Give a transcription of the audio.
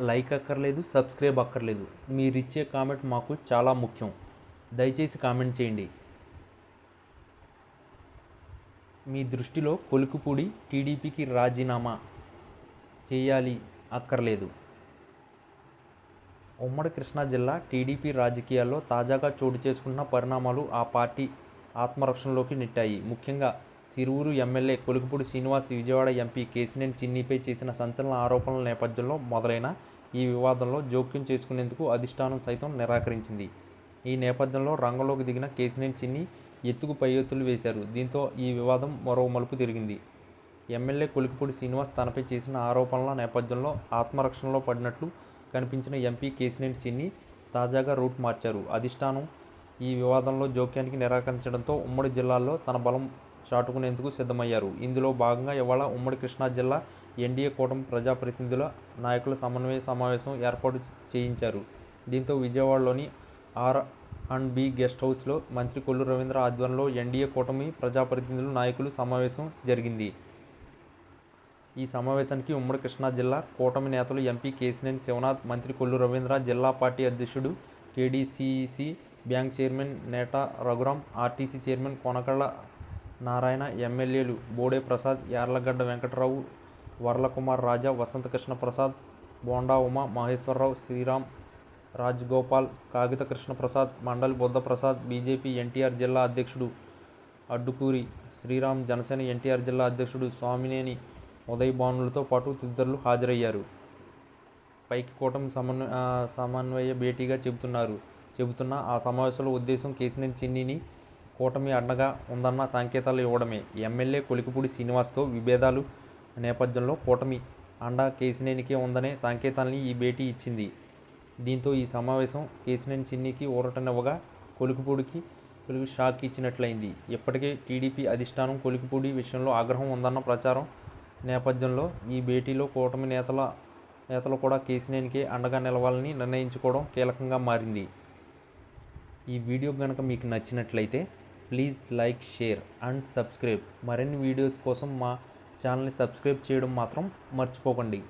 Like అక్కర్లేదు subscribe అక్కర్లేదు. మీరు ఇచ్చే కామెంట్ మాకు చాలా ముఖ్యం. దయచేసి కామెంట్ చేయండి. మీ దృష్టిలో కొలుకుపూడి టీడీపీకి రాజీనామా చేయాలి అక్కర్లేదు. ఉమ్మడి కృష్ణా జిల్లా టీడీపీ రాజకీయాల్లో తాజాగా చోటు చేసుకున్న పరిణామాలు ఆ పార్టీ ఆత్మరక్షణలోకి నెట్టాయి. ముఖ్యంగా తిరువురు ఎమ్మెల్యే కొలుకుపూడి శ్రీనివాస్ విజయవాడ ఎంపీ కేసినేని చిన్నిపై చేసిన సంచలన ఆరోపణల నేపథ్యంలో మొదలైన ఈ వివాదంలో జోక్యం చేసుకునేందుకు అధిష్టానం సైతం నిరాకరించింది. ఈ నేపథ్యంలో రంగంలోకి దిగిన కేసినేని చిన్ని ఎత్తుకు పై ఎత్తులు వేశారు. దీంతో ఈ వివాదం మరో మలుపు తిరిగింది. ఎమ్మెల్యే కొలికిపూడి శ్రీనివాస్ తనపై చేసిన ఆరోపణల నేపథ్యంలో ఆత్మరక్షణలో పడినట్లు కనిపించిన ఎంపీ కేసినేని చిన్ని తాజాగా రూట్ మార్చారు. అధిష్టానం ఈ వివాదంలో జోక్యానికి నిరాకరించడంతో ఉమ్మడి జిల్లాల్లో తన బలం చాటుకునేందుకు సిద్ధమయ్యారు. ఇందులో భాగంగా ఇవాళ ఉమ్మడి కృష్ణా జిల్లా ఎన్డీఏ కూటమి ప్రజాప్రతినిధుల నాయకుల సమన్వయ సమావేశం ఏర్పాటు చేయించారు. దీంతో విజయవాడలోని ఆర్ అండ్ బి గెస్ట్ హౌస్లో మంత్రి కొల్లు రవీంద్ర ఆధ్వర్యంలో ఎన్డీఏ కూటమి ప్రజాప్రతినిధుల నాయకులు సమావేశం జరిగింది. ఈ సమావేశానికి ఉమ్మడి కృష్ణా జిల్లా కూటమి నేతలు ఎంపీ కేసినేని శివనాథ్ మంత్రి కొల్లు రవీంద్ర జిల్లా పార్టీ అధ్యక్షుడు KDCC bank chairman Neta Raghuram RTC chairman Konakalla Narayana ఎమ్మెల్యేలు బోడే ప్రసాద్ యార్లగడ్డ వెంకటరావు వరలకుమార్ రాజా వసంతకృష్ణ ప్రసాద్ బోండా ఉమా మహేశ్వరరావు శ్రీరామ్ రాజగోపాల్ కాగిత కృష్ణ ప్రసాద్ మండలి బుద్ధప్రసాద్ బీజేపీ ఎన్టీఆర్ జిల్లా అధ్యక్షుడు అడ్డుకూరి శ్రీరామ్ జనసేన ఎన్టీఆర్ జిల్లా అధ్యక్షుడు స్వామినేని ఉదయ్ భానులతో పాటు తదితరులు హాజరయ్యారు. పైకి కూటమి సమన్వయ సమన్వయ భేటీగా చెబుతున్నారు. చెబుతున్న ఆ సమావేశంలో ఉద్దేశం కేసినేని చిన్నిని కూటమి అండగా ఉందన్న సంకేతాలు ఇవ్వడమే. ఎమ్మెల్యే కొలికిపూడి శ్రీనివాస్తో విభేదాలు నేపథ్యంలో కూటమి అండ కేసినేనికే ఉందనే సంకేతాల్ని ఈ భేటీ ఇచ్చింది. దీంతో ఈ సమావేశం కేసినేని చిన్నికి ఊరటనివ్వగా కొలికిపూడికి కొలికి షాక్ ఇచ్చినట్లయింది. ఇప్పటికే టీడీపీ అధిష్టానం కొలికిపూడి విషయంలో ఆగ్రహం ఉందన్న ప్రచారం నేపథ్యంలో ఈ భేటీలో కూటమి నేతల నేతలు కూడా కేసినేనికే అండగా నిలవాలని నిర్ణయించుకోవడం కీలకంగా మారింది. ఈ వీడియో కనుక మీకు నచ్చినట్లయితే please like share and subscribe. మరిన్ని వీడియోస్ కోసం మా ఛానల్ని సబ్స్క్రైబ్ చేయడం మాత్రం మర్చిపోకండి.